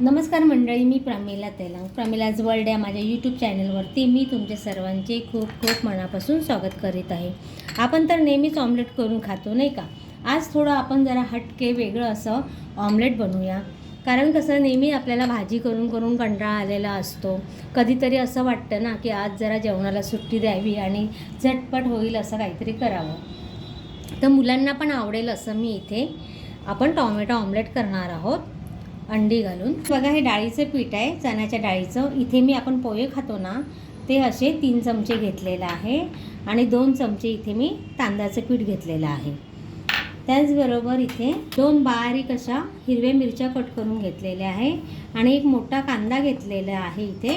नमस्कार मंडळी मी प्रमिला तेलंग. प्रमिलाज वर्ल्ड या माझ्या यूट्यूब चॅनलवरती मी तुमच्या सर्वांचे खूप खूप मनापासून स्वागत करीत आहे. आपण तर नेहमीच ऑमलेट करून खातो नाही का? आज थोडं आपण जरा हटके वेगळं असं ऑमलेट बनवूया. कारण कसं नेहमी आपल्याला भाजी करून करून कंटाळा आलेला असतो. कधीतरी असं वाटतं ना की आज जरा जेवणाला सुट्टी द्यावी आणि झटपट होईल असं काहीतरी करावं. तर मुलांना पण आवडेल असं मी इथे आपण टॉमॅटो ऑमलेट करणार आहोत. अंडी घालून. बघा हे डाळीचं पीठ आहे चण्याच्या डाळीचं. इथे मी आपण पोहे खातो ना ते असे तीन चमचे घेतलेलं आहे आणि दोन चमचे इथे मी तांदळाचं पीठ घेतलेलं आहे. त्याचबरोबर इथे दोन बारीक अशा हिरव्या मिरच्या कट करून घेतलेल्या आहे आणि एक मोठा कांदा घेतलेला आहे इथे.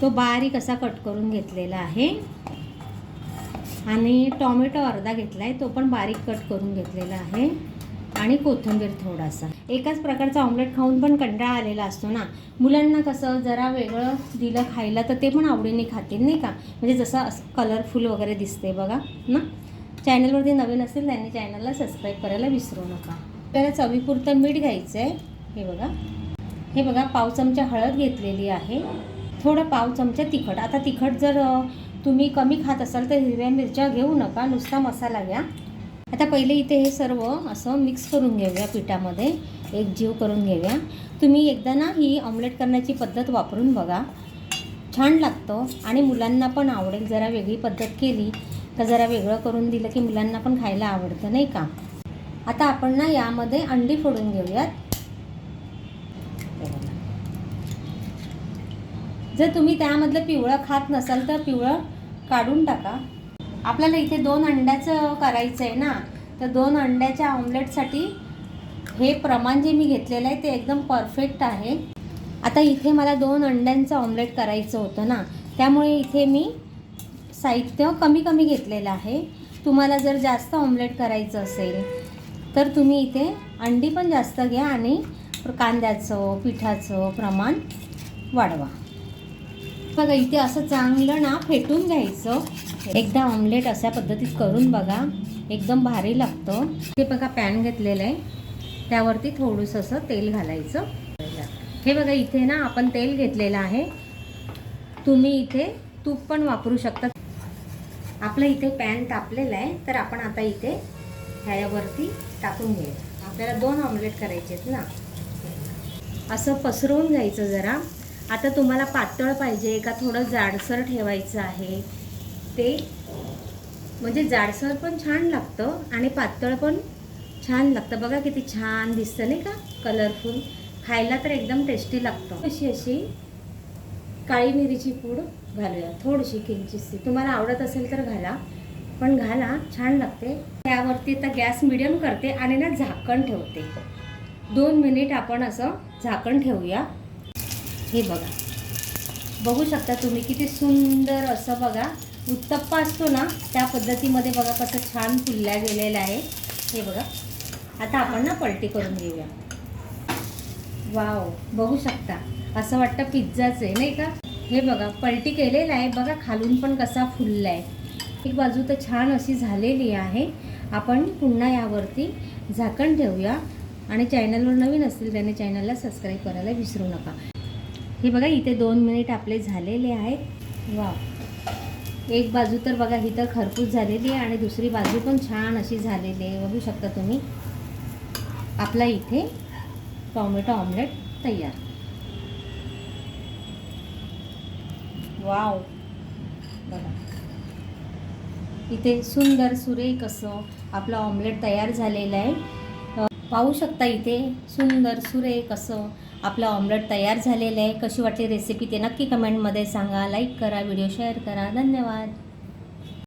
तो बारीक असा कट करून घेतलेला आहे. आणि टॉमॅटो अर्धा घेतला आहे तो पण बारीक कट करून घेतलेला आहे. आणि कोथिंबीर थोडासा. एकाच प्रकारचा ऑमलेट खाऊन पण कंटाळा आलेला असतो ना. मुलांना कसं जरा वेगळं दिलं खायला तर ते पण आवडीने खातील नाही का? म्हणजे जसं असं कलरफुल वगैरे दिसते बघा ना? चॅनलवरती नवीन असेल त्यांनी चॅनलला सबस्क्राईब करायला विसरू नका. आपल्याला चवीपुरतं मीठ घ्यायचं आहे हे बघा. हे बघा पाव चमचा हळद घेतलेली आहे. थोडं पाव चमचा तिखट. आता तिखट जर तुम्ही कमी खात असाल तर हिरव्या मिरच्या घेऊ नका. नुसता मसाला घ्या. आता पहिले इथे हे सर्व असं मिक्स करून घेऊया पिठामध्ये. एक जीव करून घेऊया. तुम्ही एकदा ना ही ऑमलेट करण्याची पद्धत वापरून बघा. छान लागतं आणि मुलांना पण आवडेल. जरा वेगळी पद्धत केली तर जरा वेगळं करून दिलं की मुलांना पण खायला आवडतं नाही का? आता आपण ना यामध्ये अंडी फोडून घेऊयात. जर तुम्ही त्यामधलं पिवळं खात नसाल तर पिवळं काढून टाका. आपल्याला इथे दोन अंड्याचं करायचं आहे ना तर दोन अंड्याच्या ऑमलेटसाठी हे प्रमाण जे मी घेतलेलं आहे ते एकदम परफेक्ट आहे. आता इथे मला दोन अंड्यांचं ऑमलेट करायचं होतं ना त्यामुळे इथे मी साहित्य कमी कमी घेतलेलं आहे. तुम्हाला जर जास्त ऑमलेट करायचं असेल तर तुम्ही इथे अंडी पण जास्त घ्या आणि कांद्याचं पिठाचं प्रमाण वाढवा. बघा इथे असं चांगलं ना फेटून घ्यायचं. एकदा ऑमलेट अशा पद्धतीत करून बघा. एकदम भारी लागतं. हे बघा पॅन घेतलेलं आहे. त्यावरती थोडंसं असं तेल घालायचं. हे बघा इथे ना आपण तेल घेतलेलं आहे. तुम्ही इथे तूप पण वापरू शकता. आपलं इथे पॅन तापलेलं आहे तर आपण आता इथे ह्यावरती टाकून घेऊया आपल्याला दोन ऑमलेट करायचे आहेत ना. असं पसरवून घ्यायचं जरा. आता तुम्हाला पातळ पाहिजे का थोडं जाडसर ठेवायचं आहे? ते म्हणजे जाडसर पण छान लागतं आणि पातळ पण छान लागतं. बघा किती छान दिसतं नाही का? कलरफुल खायला तर एकदम टेस्टी लागतं. अशी अशी काळी मिरीची पूड घालूया. थोडीशी किंचितशी तुम्हाला आवडत असेल तर घाला पण घाला छान लागते. त्यावरती आता गॅस मिडियम करते आणि ना झाकण ठेवते. दोन मिनिट आपण असं झाकण ठेवूया. हे बघा. बघू शकता तुम्ही किती सुंदर असं बघा. उत्तप्पा असतो ना त्या पद्धतीमध्ये बघा कसं छान फुलल्या गेलेलं आहे. हे बघा. आता आपण ना पलटी करून घेऊया. वाव बघू शकता. असं वाटतं पिझ्झाच आहे नाही का? हे बघा पलटी केलेलं आहे. बघा खालून पण कसा फुलला आहे एक बाजू तर छान अशी झालेली आहे. आपण पुन्हा यावरती झाकण ठेवूया. आणि चॅनलवर नवीन असतील त्याने चॅनलला सबस्क्राईब करायला विसरू नका. हे बघा इथे दोन मिनिट आपले झालेले आहेत. वा एक बाजू तर बघा ही तर खरपूस झालेली आहे आणि दुसरी बाजू पण छान अशी झालेली आहे. बघू शकता तुम्ही. आपला इथे टॉमॅटो ऑमलेट तयार. वाव. बघा. इथे सुंदर सुरेख असं आपलं ऑमलेट तयार झालेलं आहे. पाहू शकता इथे सुंदर सुरेख असं आपलं ऑमलेट तयार झालेलं आहे. कशी वाटली रेसिपी ते नक्की कमेंटमध्ये सांगा. लाईक करा व्हिडिओ शेअर करा. धन्यवाद.